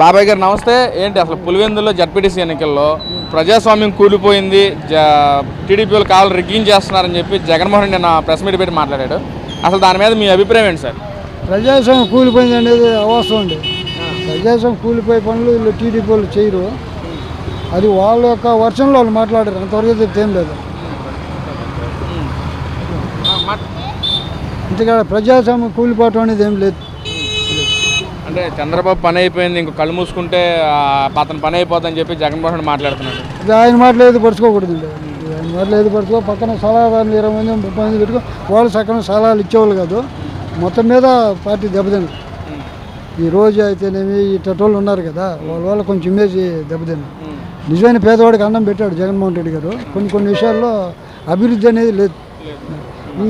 బాబాయ్ గారు నమస్తే. ఏంటి అసలు పులివెందులో జడ్పీటీసీ ఎన్నికల్లో ప్రజాస్వామ్యం కూలిపోయింది జ టీడీపీలు కావాలి రిగ్గింగ్ చేస్తున్నారని చెప్పి జగన్మోహన్ రెడ్డి నా ప్రెస్ మీట్ పెట్టి మాట్లాడాడు. అసలు దాని మీద మీ అభిప్రాయం ఏంటి సార్? ప్రజాస్వామ్యం కూలిపోయింది అనేది అవాస్తవం అండి. ప్రజాస్వామ్యం కూలిపోయే పనులు వీళ్ళు టీడీపీ వాళ్ళు చేయరు. అది వాళ్ళ యొక్క వర్షంలో వాళ్ళు మాట్లాడారు. అంతవరకు అయితే ఏం లేదు. ఇంతగా ప్రజాస్వామ్యం కూలిపోవటం అనేది ఏం లేదు. అంటే చంద్రబాబు పని అయిపోయింది ఇంకో కళ్ళు మూసుకుంటే అతని పని అయిపోతుందని చెప్పి జగన్మోహన్ రెడ్డి మాట్లాడుతున్నాడు. ఇది ఆయన మాటలు ఏది పరుచుకోకూడదు ఆయన మాటలు ఏది పరుచుకో. పక్కన సలహాదారులు ఇరవై మంది ముప్పై మంది పెట్టుకో. వాళ్ళు సక్కన సలహాలు ఇచ్చేవాళ్ళు కాదు. మొత్తం మీద పార్టీ దెబ్బతింది ఈ రోజు అయితేనేమి ఈ టటోళ్ళు ఉన్నారు కదా వాళ్ళ వల్ల కొంచెం ఇమేజ్ దెబ్బతింది నిజమైన పేదవాడికి అన్నం పెట్టాడు జగన్మోహన్ రెడ్డి గారు. కొన్ని కొన్ని విషయాల్లో అభివృద్ధి అనేది లేదు.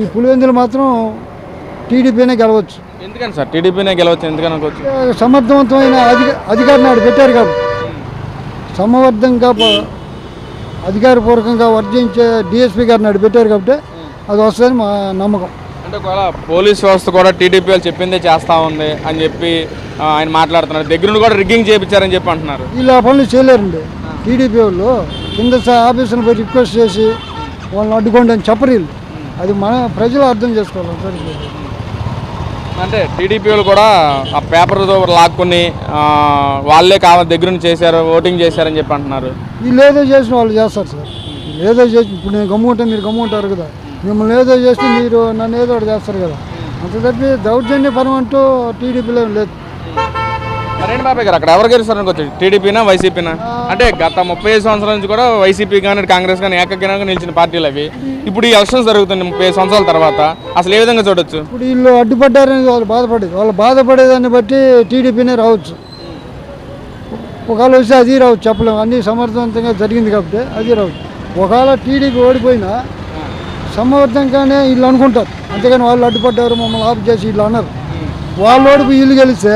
ఈ పులివెందులు మాత్రం టీడీపీనే గెలవచ్చు. ఎందుకని సార్? టీడీపీనే గెలవచ్చు ఎందుకని అనుకోవచ్చు? సమర్థవంతమైన అధిక అధికారిని ఆడు పెట్టారు కాబట్టి. సమర్థంగా అధికారపూర్వకంగా వర్జించే డిఎస్పీ గారిని ఆడు పెట్టారు కాబట్టి అది వస్తుందని మా నమ్మకం. అంటే ఒకవేళ పోలీస్ వ్యవస్థ కూడా టీడీపీ వాళ్ళు చెప్పిందే చేస్తా ఉంది అని చెప్పి ఆయన మాట్లాడుతున్నారు. దగ్గరుండి కూడా రిగ్గింగ్ చేయించారని చెప్పి అంటున్నారు. వీళ్ళు ఆ పనులు చేయలేరండి. టీడీపీ వాళ్ళు కింద ఆఫీసులను పోయి రిక్వెస్ట్ చేసి వాళ్ళని అడ్డుకోండి అని చెప్పరు వీళ్ళు అది మన ప్రజలు అర్థం చేసుకోవాలి. అంటే టీడీపీ వాళ్ళు కూడా ఆ పేపర్ లాక్కుని వాళ్ళే కావాలి దగ్గరుండి చేశారు ఓటింగ్ చేశారని చెప్పి అంటున్నారు. వీళ్ళు ఏదో చేసిన వాళ్ళు చేస్తారు సార్. ఏదో చేసి ఇప్పుడు నేను గమ్ముంటే మీరు గమ్ముంటారు కదా. మిమ్మల్ని ఏదో చేస్తే మీరు నన్ను ఏదో ఒకటి చేస్తారు కదా. అంత తప్పి దౌర్జన్య పరం అంటూ టీడీపీలో లేదు. మరేంటి బాబాయ్ గారు అక్కడ ఎవరు గెలుస్తారు అనుకోవచ్చు టీడీపీనా వైసీపీనా? అంటే గత ముప్పై ఐదు సంవత్సరాల నుంచి కూడా వైసీపీ కానీ కాంగ్రెస్ కానీ ఏకగ్రీవంగా నిలిచిన పార్టీలు అవి. ఇప్పుడు ఈ ఎలక్షన్స్ జరుగుతుంది ముప్పై ఐదు సంవత్సరాల తర్వాత. అసలు ఏ విధంగా చూడొచ్చు? ఇప్పుడు వీళ్ళు అడ్డుపడ్డారని వాళ్ళు బాధపడేది. వాళ్ళు బాధపడేదాన్ని బట్టి టీడీపీనే రావచ్చు. ఒకవేళ వస్తే అది రావచ్చు చెప్పలేము. అన్నీ సమర్థవంతంగా జరిగింది కాబట్టి అది రావచ్చు. ఒకవేళ టీడీపీ ఓడిపోయినా సమర్థంగానే వీళ్ళు అనుకుంటారు. అంతేగాని వాళ్ళు అడ్డుపడ్డారు మమ్మల్ని ఆఫ్ చేసి వీళ్ళు అన్నారు. వాళ్ళు ఓడిపోయి వీళ్ళు గెలిస్తే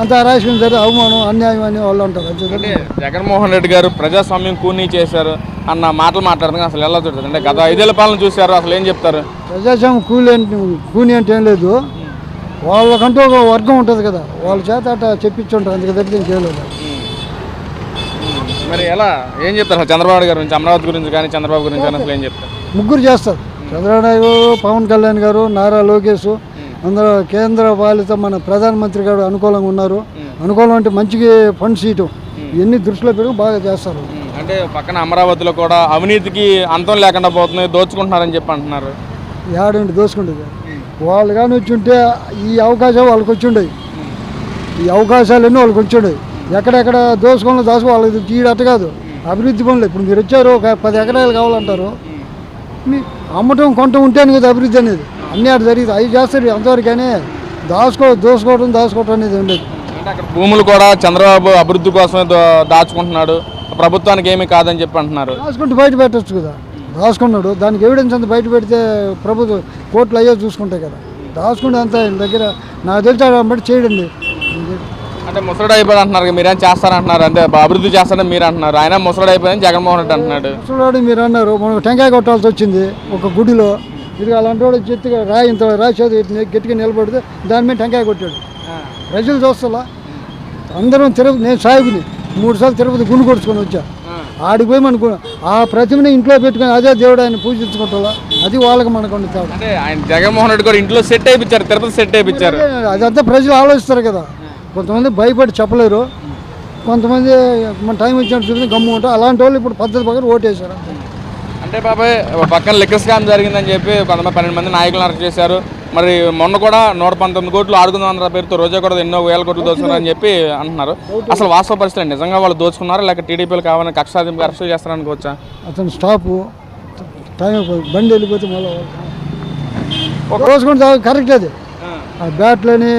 అంత రాష్ట్రం సరే అవమానం అన్యాయం అని వాళ్ళు అంటే జగన్మోహన్ రెడ్డి గారు ప్రజాస్వామ్యం కూనీ చేశారు అన్న మాటలు మాట్లాడుతున్నారు అసలు ఎలా చూడదు అంటే గత ఐదేళ్ళ పాలన చూశారు అసలు ఏం చెప్తారు? ప్రజాస్వామ్యం కూలి కూని అంటే ఏం లేదు. వాళ్ళకంటూ ఒక వర్గం ఉంటుంది కదా. వాళ్ళ చేత అట్లా చెప్పించుంటారు అందుకే తప్పితే చేయలేదు. మరి ఎలా? ఏం చెప్తారు అసలు చంద్రబాబు గారి గురించి అమరావతి గురించి కానీ చంద్రబాబు గురించి కానీ అసలు ఏం చెప్తారు? ముగ్గురు చేస్తారు. చంద్రబాబు నాయుడు పవన్ కళ్యాణ్ గారు నారా లోకేష్ అందరూ కేంద్ర పాలిత మన ప్రధానమంత్రి గారు అనుకూలంగా ఉన్నారు. అనుకూలం అంటే మంచిగా ఫండ్స్ ఇవ్వటం ఇవన్నీ దృష్టిలో పెట్టుకుని బాగా చేస్తారు. అంటే పక్కన అమరావతిలో కూడా అవినీతికి అంతం లేకుండా పోతుంది దోచుకుంటున్నారని చెప్పి అంటున్నారు. ఏడండి దోసుకుంటుంది వాళ్ళు కానీ వచ్చి ఉంటే ఈ అవకాశం వాళ్ళకి వచ్చి ఉండేవి ఈ అవకాశాలన్నీ వాళ్ళకి వచ్చి ఉండేవి ఎక్కడెక్కడ దోసుకోవాలి దాచుకో వాళ్ళకి కాదు. అభివృద్ధి పనులు ఇప్పుడు మీరు వచ్చారు ఒక పది ఎకరాలు కావాలంటారు. మీ అమ్మటం కొంట ఉంటేనే కదా అభివృద్ధి అనేది. అన్నీ అటు జరిగింది అవి చేస్తారు అంతవరకనే దాచుకో దోసుకోవడం దాచుకోవటం అనేది ఉండేది అంటే అక్కడ భూములు కూడా చంద్రబాబు అభివృద్ధి కోసమే దో- దాచుకుంటున్నాడు. ప్రభుత్వానికి ఏమీ కాదని చెప్పి అంటున్నారు. దాచుకుంటూ బయట పెట్టచ్చు కదా. దాచుకున్నాడు. దానికి ఎవిడెన్స్ అంతా బయట పెడితే ప్రభుత్వం కోర్టులు అయ్యే చూసుకుంటాయి కదా. దాచుకుంటే అంత ఆయన దగ్గర నాకు తెలిసి ఆడ బట్టి చేయడండి. అంటే ముసడు అయిపోయి అంటున్నారు కదా, మీరేం చేస్తారంటున్నారు? అంటే అభివృద్ధి చేస్తారని మీరు అంటున్నారు. ఆయన ముసడు అయిపోయిందని జగన్మోహన్ రెడ్డి అంటున్నాడు. చూడండి మీరు అన్నారు మనకు టెంకాయ కొట్టాల్సి వచ్చింది ఒక గుడిలో. ఇది అలాంటి వాడు చెత్తుగా రాయి ఇంత రాసేది గట్టిగా నిలబడితే దాని మీద టెంకాయ కొట్టాడు. ప్రజలు చూస్తలా? అందరం తిరుపతి నేను సాగుని మూడు సార్లు తిరుపతి గుండు కొడుచుకొని వచ్చా. ఆడికి పోయి మనకు ఆ ప్రతిమని ఇంట్లో పెట్టుకొని అదే దేవుడు ఆయన పూజించుకుంటా అది వాళ్ళకి మనకు ఉండే తేడా. అంటే ఆయన జగన్మోహన్ రెడ్డి కూడా ఇంట్లో సెట్ అయిపించారు తిరుపతి సెట్ అయిపించారు. అదంతా ప్రజలు ఆలోచిస్తారు కదా. కొంతమంది భయపడి చెప్పలేరు. కొంతమంది మన టైం వచ్చినట్టు చూసి గమ్ము ఉంటారు అలాంటి వాళ్ళు ఇప్పుడు పద్ధతి ప్రకారం ఓటేశారు. అంతే. అంటే బాబాయ్ పక్కన లిక్కర్ స్కామ్ జరిగిందని చెప్పి కొంతమంది పన్నెండు మంది నాయకులను అరెస్ట్ చేశారు. మరి మొన్న కూడా నూట పంతొమ్మిది కోట్లు ఆడుకుందాం అన్న పేరుతో రోజా కూడా ఎన్నో వేల కోట్లు దోచుకున్నారని చెప్పి అంటున్నారు. అసలు వాస్తవ పరిస్థితి నిజంగా వాళ్ళు దోచుకున్నారా? లేక టీడీపీలు కావాలని కక్షాదింపు అరెస్ట్ చేస్తారనుకోవచ్చా అతను స్టాపు టైం బండి వెళ్ళిపోతే మళ్ళీ ఒక రోజు కూడా కరెక్ట్ అది. ఆ. బ్యాట్లని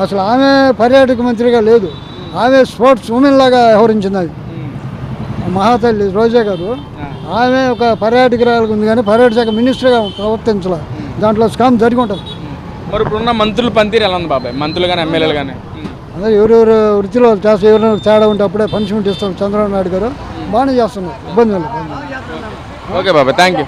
అసలు ఆమె పర్యాటక మంత్రిగా లేదు. ఆమె స్పోర్ట్స్ ఉమెన్ లాగా వ్యవహరించింది అది. మహాతల్లి రోజా గారు. ఆమె ఒక పర్యాటకురాలకు ఉంది కానీ పర్యాటక శాఖ మినిస్టర్గా ప్రవర్తించాల. దాంట్లో స్కామ్ జరిగి ఉంటుంది. మరి ఇప్పుడున్న మంత్రులు పనితీరు ఎలా ఉంది బాబాయ్? మంత్రులు కానీ ఎమ్మెల్యేలు కానీ అదే ఎవరెవరు వృత్తిలో చేస్తే ఎవరైనా తేడా ఉంటే అప్పుడే పనిష్మెంట్ ఇస్తాం చంద్రబాబు నాయుడు గారు. బాగానే చేస్తున్నారు. ఇబ్బంది ఓకే బాబాయ్ థ్యాంక్ యూ